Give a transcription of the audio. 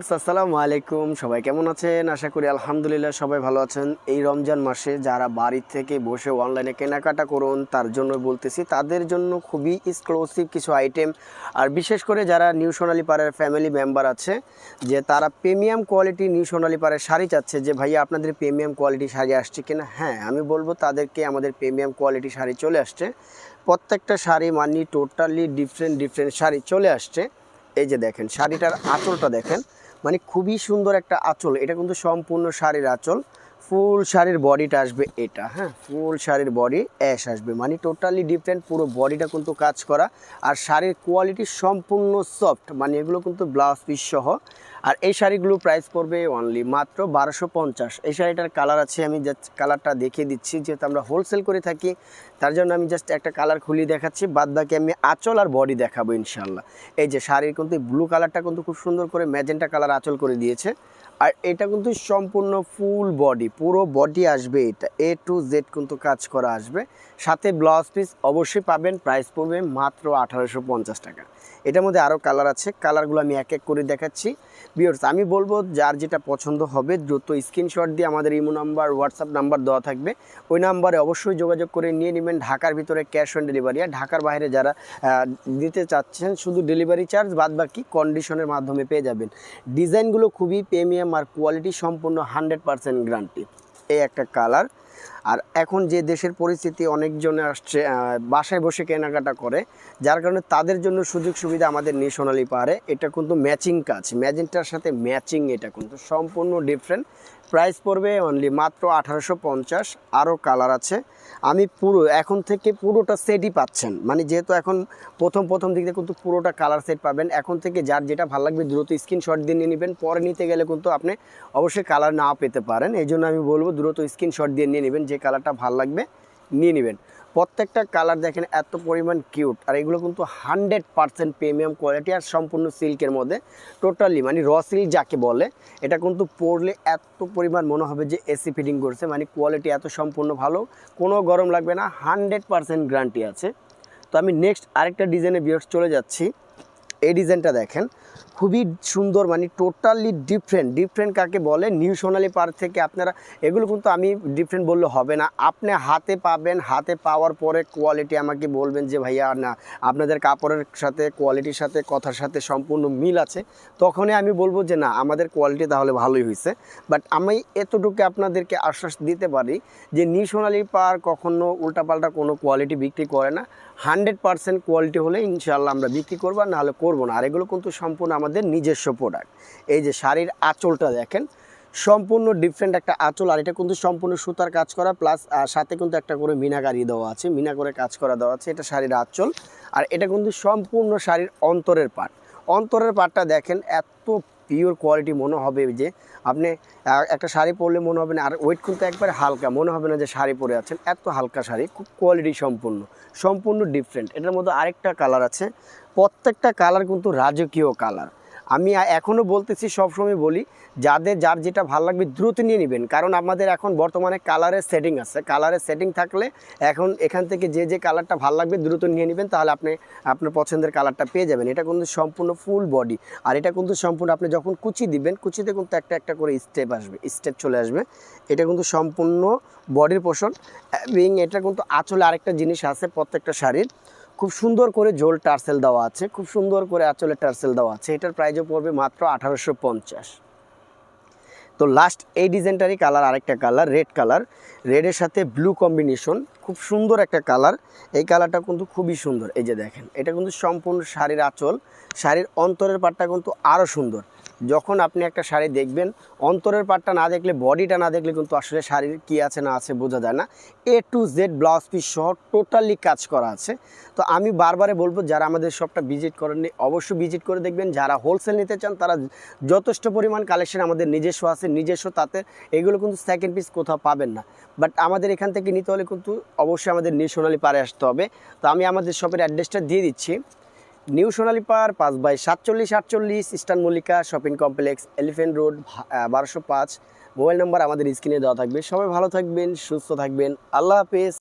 Viewers, আসসালামু আলাইকুম। সবাই কেমন আছেন? আশা করি আলহামদুলিল্লাহ সবাই ভালো আছেন। এই রমজান মাসে যারা বাড়ি থেকে বসে অনলাইনে কেনাকাটা করুন, তার জন্য বলতেছি, তাদের জন্য খুবই এক্সক্লুসিভ কিছু আইটেম আর বিশেষ করে যারা নিউ সোনালী পাড়ার ফ্যামিলি মেম্বার আছে, যে তারা প্রিমিয়াম কোয়ালিটি নিউ সোনালী পাড়ার শাড়ি চাচ্ছে, যে ভাইয়া আপনাদের প্রিমিয়াম কোয়ালিটি শাড়ি আসছে কিনা? হ্যাঁ আমি বলব তাদেরকে আমাদের প্রিমিয়াম কোয়ালিটি শাড়ি চলে আসছে। প্রত্যেকটা শাড়ি মানি টোটালি ডিফারেন্ট ডিফারেন্ট শাড়ি চলে আসছে। এই যে দেখেন, শাড়িটার আঁচলটা দেখেন। মানে খুবই সুন্দর একটা আঁচল। এটা কিন্তু সম্পূর্ণ শাড়ির আঁচল। ফুল শাড়ির বডিটা আসবে এটা হ্যাঁ? ফুল শাড়ির বডি অ্যাশ আসবে। মানে টোটালি ডিফারেন্ট পুরো বডিটা কিন্তু কাজ করা। আর শাড়ির কোয়ালিটি সম্পূর্ণ সফট মানে এগুলো কিন্তু ব্লাউজ পিস সহ। আর এই শাড়িগুলো প্রাইস পড়বে অনলি মাত্র বারোশো পঞ্চাশ। এই শাড়িটার কালার আছে, আমি জাস্ট কালারটা দেখিয়ে দিচ্ছি। যেহেতু আমরা হোলসেল করে থাকি, তার জন্য আমি জাস্ট একটা কালার খুলি দেখাচ্ছি। বাদ বাকি আমি আঁচল আর বডি দেখাবো ইনশাল্লাহ এই যে শাড়ির কিন্তু ব্লু কালারটা কিন্তু খুব সুন্দর করে ম্যাজেন্টা কালার আঁচল করে দিয়েছে। আর এটা কিন্তু সম্পূর্ণ ফুল বডি পুরো বডি আসবে এটা এ টু জেড কিন্তু কাজ করা আসবে। সাথে ব্লাউজ পিস অবশ্যই পাবেন প্রাইস পড়বে মাত্র আঠারোশো পঞ্চাশ টাকা। এটার মধ্যে আরও কালার আছে কালারগুলো আমি এক এক করে দেখাচ্ছি। বিয়ার্স আমি বলব যার যেটা পছন্দ হবে দ্রুত স্ক্রিনশট দিয়ে আমাদের ইমো নাম্বার হোয়াটসঅ্যাপ নাম্বার দেওয়া থাকবে। ওই নাম্বারে অবশ্যই যোগাযোগ করে নিয়ে নেবেন ঢাকার ভিতরে ক্যাশ অন ডেলিভারি আর ঢাকার বাইরে যারা দিতে চাচ্ছেন শুধু ডেলিভারি চার্জ বাদ বাকি কন্ডিশনের মাধ্যমে পেয়ে যাবেন। ডিজাইনগুলো খুবই প্রিমিয়াম আর কোয়ালিটি সম্পূর্ণ হান্ড্রেড পারসেন্ট গ্যারান্টি এই একটা কালার আর এখন যে দেশের পরিস্থিতি, অনেকজনে আসছে বাসায় বসে কেনাকাটা করে, যার কারণে তাদের জন্য সুযোগ সুবিধা আমাদের নিয়ে পাহাড়ে। এটা কিন্তু ম্যাচিং কাজ। ম্যাজেন্টার সাথে ম্যাচিং এটা কিন্তু সম্পূর্ণ ডিফারেন্ট প্রাইস পড়বে অনলি মাত্র আঠারোশো পঞ্চাশ, আরও কালার আছে। আমি পুরো, এখন থেকে পুরোটা সেটই পাচ্ছেন। মানে যেহেতু এখন প্রথম প্রথম দিকে কিন্তু পুরোটা কালার সেট পাবেন, এখন থেকে যার যেটা ভালো লাগবে দ্রুত স্ক্রিনশট দিয়ে নিয়ে নেবেন। পরে নিতে গেলে কিন্তু আপনি অবশ্যই কালার না পেতে পারেন। এই জন্য আমি বলব দ্রুত স্ক্রিনশট দিয়ে নিয়ে নেবেন, যে কালারটা ভালো লাগবে, নিয়ে নেবেন। প্রত্যেকটা কালার দেখেন এত পরিমাণ কিউট। আর এগুলো কিন্তু হান্ড্রেড পার্সেন্ট প্রিমিয়াম কোয়ালিটি আর সম্পূর্ণ সিল্কের মধ্যে। টোটালি মানে র সিল্ক যাকে বলে, এটা কিন্তু পরলে এত পরিমাণ মনে হবে যে এসি ফিটিং করছে। মানে কোয়ালিটি এত সম্পূর্ণ ভালো, কোনো গরম লাগবে না, হান্ড্রেড পার্সেন্ট গ্যারান্টি আছে। তো আমি নেক্সট আরেকটা ডিজাইনে বিয়ার্স চলে যাচ্ছি। এই ডিজাইনটা দেখেন। খুবই সুন্দর মানে টোটালি ডিফারেন্ট ডিফারেন্ট কাকে বলে? নিউ সোনালি পার্ক থেকে আপনারা, এগুলো কিন্তু আমি ডিফারেন্ট বললে হবে না। আপনি হাতে পাবেন, হাতে পাওয়ার পরে কোয়ালিটি আমাকে বলবেন যে, ভাইয়া, না, আপনাদের কাপড়ের সাথে কোয়ালিটির সাথে, কথার সাথে সম্পূর্ণ মিল আছে। তখনই আমি বলব যে, না, আমাদের কোয়ালিটি তাহলে ভালোই হয়েছে বাট আমি এতটুকু আপনাদেরকে আশ্বাস দিতে পারি যে নিউ সোনালি পার কখনো উল্টাপাল্টা কোনো কোয়ালিটি বিক্রি করে না। হান্ড্রেড পার্সেন্ট কোয়ালিটি হলে ইনশাল্লাহ আমরা বিক্রি করব নাহলে করব না। আর এগুলো কিন্তু সম্পূর্ণ আমাদের নিজস্ব প্রোডাক্ট এই যে শাড়ির আঁচলটা দেখেন, সম্পূর্ণ ডিফারেন্ট একটা আঁচল, আর এটা কিন্তু সম্পূর্ণ সুতার কাজ করা প্লাস সাথে কিন্তু একটা করে মিনাকারি দেওয়া আছে মিনা করে কাজ করা দেওয়া আছে, এটা শাড়ির আঁচল। আর এটা কিন্তু সম্পূর্ণ শাড়ির অন্তরের পাট অন্তরের পাটটা দেখেন, এত পিওর কোয়ালিটি মনে হবে যে আপনি একটা শাড়ি পরলে মনে হবে না, আর ওয়েট কিন্তু একবারে হালকা, মনে হবে না যে শাড়ি পরে আছেন, এত হালকা শাড়ি, খুব কোয়ালিটি সম্পূর্ণ সম্পূর্ণ ডিফারেন্ট এটার মধ্যে আরেকটা কালার আছে, প্রত্যেকটা কালার কিন্তু রাজকীয় কালার আমি এখনও বলতেছি, সবসময় বলি, যাদের, যার যেটা ভালো লাগবে দ্রুত নিয়ে নেবেন। কারণ আমাদের এখন বর্তমানে কালারের সেটিং আছে। কালারের সেটিং থাকলে এখন এখান থেকে যে যে কালারটা ভালো লাগবে দ্রুত নিয়ে নেবেন, তাহলে আপনি আপনার পছন্দের কালারটা পেয়ে যাবেন। এটা কিন্তু সম্পূর্ণ ফুল বডি আর এটা কিন্তু সম্পূর্ণ আপনি যখন কুচি দিবেন, কুচিতে কিন্তু একটা একটা করে স্টেপ আসবে স্টেপ চলে আসবে। এটা কিন্তু সম্পূর্ণ বডির পোষণ এবং এটা কিন্তু আঁচলে আরেকটা জিনিস আছে প্রত্যেকটা শাড়ির। খুব সুন্দর করে জোল টার্সেল দেওয়া আছে, খুব সুন্দর করে আঁচলে টার্সেল দেওয়া আছে, এটার প্রাইজও পড়বে মাত্র আঠারোশো পঞ্চাশ। তো লাস্ট এই ডিজাইনটারই কালার আরেকটা কালার রেড কালার রেডের সাথে ব্লু কম্বিনেশন খুব সুন্দর একটা কালার এই কালারটা কিন্তু খুবই সুন্দর, এই যে দেখেন, এটা কিন্তু সম্পূর্ণ শাড়ির আঁচল, শাড়ির অন্তরের পাটটা কিন্তু আরও সুন্দর। যখন আপনি একটা শাড়ি দেখবেন, অন্তরের পাটটা না দেখলে, বডিটা না দেখলে কিন্তু আসলে শাড়ির কী আছে না আছে বোঝা যায় না। A to Z blouse piece সহ টোটালি কাজ করা আছে। তো আমি বারবারে বলব, যারা আমাদের শপটা ভিজিট করেননি, অবশ্যই ভিজিট করে দেখবেন। যারা হোলসেল নিতে চান, তারা যথেষ্ট পরিমাণ কালেকশন আমাদের নিজস্ব আছে, নিজস্ব তাতে। এগুলো কিন্তু সেকেন্ড পিস কোথাও পাবেন না। বাট আমাদের এখান থেকে নিতে হলে কিন্তু অবশ্যই আমাদের নিউ সোনালি পারে আসতে হবে। তো আমি আমাদের শপের অ্যাড্রেসটা দিয়ে দিচ্ছি। নিউ সোনালী পার, পাঁচ বাই সাতচল্লিশ, আটচল্লিশ, eastern Mallika, shopping complex, elephant road বারোশো পাঁচ। মোবাইল নাম্বার আমাদের স্ক্রিনে দেওয়া থাকবে। সবাই ভালো থাকবেন, সুস্থ থাকবেন। আল্লাহ হাফেজ।